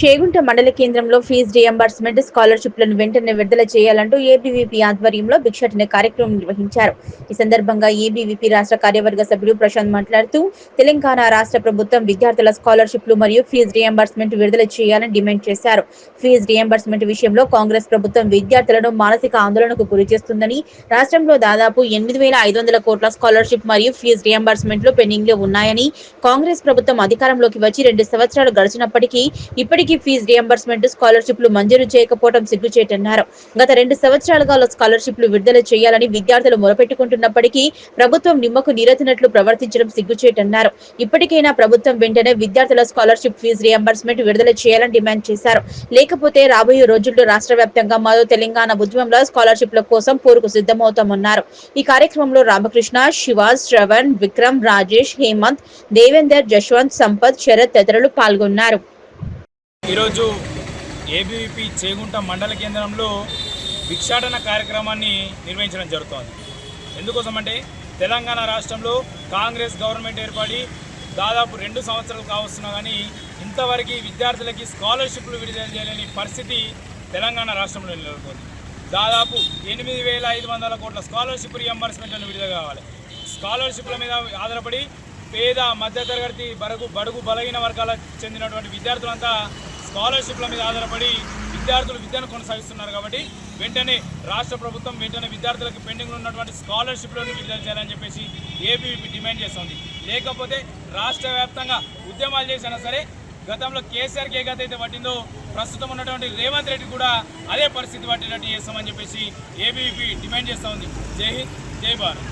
చేగుంట మండల కేంద్రంలో fee reimbursement స్కాలర్షిప్లను వెంటనే విడుదల చేయాలంటూ ఏబీవీపీ ఆధ్వర్యంలో భిక్షాటన కార్యక్రమం నిర్వహించారు. ఈ సందర్భంగా ఏబీవీపీ రాష్ట్ర కార్యవర్గ సభ్యుడు ప్రశాంత్ మాట్లాడుతూ తెలంగాణ రాష్ట్ర ప్రభుత్వం విద్యార్థుల స్కాలర్షిప్లు మరియు ఫీజు రియంబర్స్మెంట్ విడుదల చేయాలని డిమాండ్ చేశారు. ఫీజు రియంబర్స్మెంట్ విషయంలో కాంగ్రెస్ ప్రభుత్వం విద్యార్థులను మానసిక ఆందోళనకు గురి చేస్తుందని రాష్ట్రంలో దాదాపు ఎనిమిది వేల ఐదు వందల కోట్ల స్కాలర్షిప్ మరియు ఫీజు రియంబర్స్మెంట్లు పెండింగ్లో ఉన్నాయని కాంగ్రెస్ ప్రభుత్వం అధికారంలోకి వచ్చి రెండు సంవత్సరాలు గడిచినప్పటికీ ఇప్పటికీ ఫీజు రియంబర్స్మెంట్ స్కాలర్షిప్లు మంజూరు చేయకపోవడం సిగ్గుచేటన్నారు గత రెండు సంవత్సరాలుగా స్కాలర్షిప్లు విడుదల చేయాలని విద్యార్థులు మొరపెట్టుకుంటున్నప్పటికీ ప్రభుత్వం నిమ్మకు నీరెత్తినట్లు ప్రవర్తించడం సిగ్గుచేటన్నారు ఇప్పటికైనా ప్రభుత్వం వెంటనే విద్యార్థుల స్కాలర్షిప్ ఫీజు రియంబర్స్మెంట్ విడుదల చేయాలని డిమాండ్ చేశారు. లేకపోతే రాబోయే రోజుల్లో రాష్ట్ర వ్యాప్తంగా మరో తెలంగాణ ఉద్యమంలో స్కాలర్షిప్ల కోసం పోరుకు సిద్ధమవుతామన్నారు. ఈ కార్యక్రమంలో రామకృష్ణ శివ శ్రవణ్ విక్రమ్ రాజేష్ హేమంత్ దేవేందర్ జశ్వంత్ సంపత్ శరత్ తదితరులు పాల్గొన్నారు. ఈరోజు ఏబీవీపీ చేగుంట మండల కేంద్రంలో భిక్షాటన కార్యక్రమాన్ని నిర్వహించడం జరుగుతోంది. ఎందుకోసం అంటే తెలంగాణ రాష్ట్రంలో కాంగ్రెస్ గవర్నమెంట్ ఏర్పడి దాదాపు రెండు సంవత్సరాలు కావస్తున్నా కానీ ఇంతవరకు విద్యార్థులకి స్కాలర్షిప్లు విడుదల చేయలేని పరిస్థితి తెలంగాణ రాష్ట్రంలో నెలకొంది. దాదాపు ఎనిమిది వేల ఐదు వందల కోట్ల స్కాలర్షిప్ రియంబర్స్మెంట్లను విడుదల కావాలి. స్కాలర్షిప్ల మీద ఆధారపడి పేద మధ్యతరగతి బరుగు బడుగు బలహీన వర్గాలకు చెందినటువంటి విద్యార్థులంతా స్కాలర్షిప్ల మీద ఆధారపడి విద్యార్థులు విద్యను కొనసాగిస్తున్నారు కాబట్టి వెంటనే రాష్ట్ర ప్రభుత్వం వెంటనే విద్యార్థులకు పెండింగ్లో ఉన్నటువంటి స్కాలర్షిప్లను విడుదల చేయాలని చెప్పేసి ఏపీ డిమాండ్ చేస్తుంది. లేకపోతే రాష్ట్ర వ్యాప్తంగా ఉద్యమాలు చేసినా సరే గతంలో కేసీఆర్కి ఏ గత అయితే పట్టిందో ప్రస్తుతం ఉన్నటువంటి రేవంత్ రెడ్డి కూడా అదే పరిస్థితి పట్టినట్టు చేస్తామని చెప్పేసి ఏబీవీపీ డిమాండ్ చేస్తూ ఉంది జై హింద్ జై భారత్.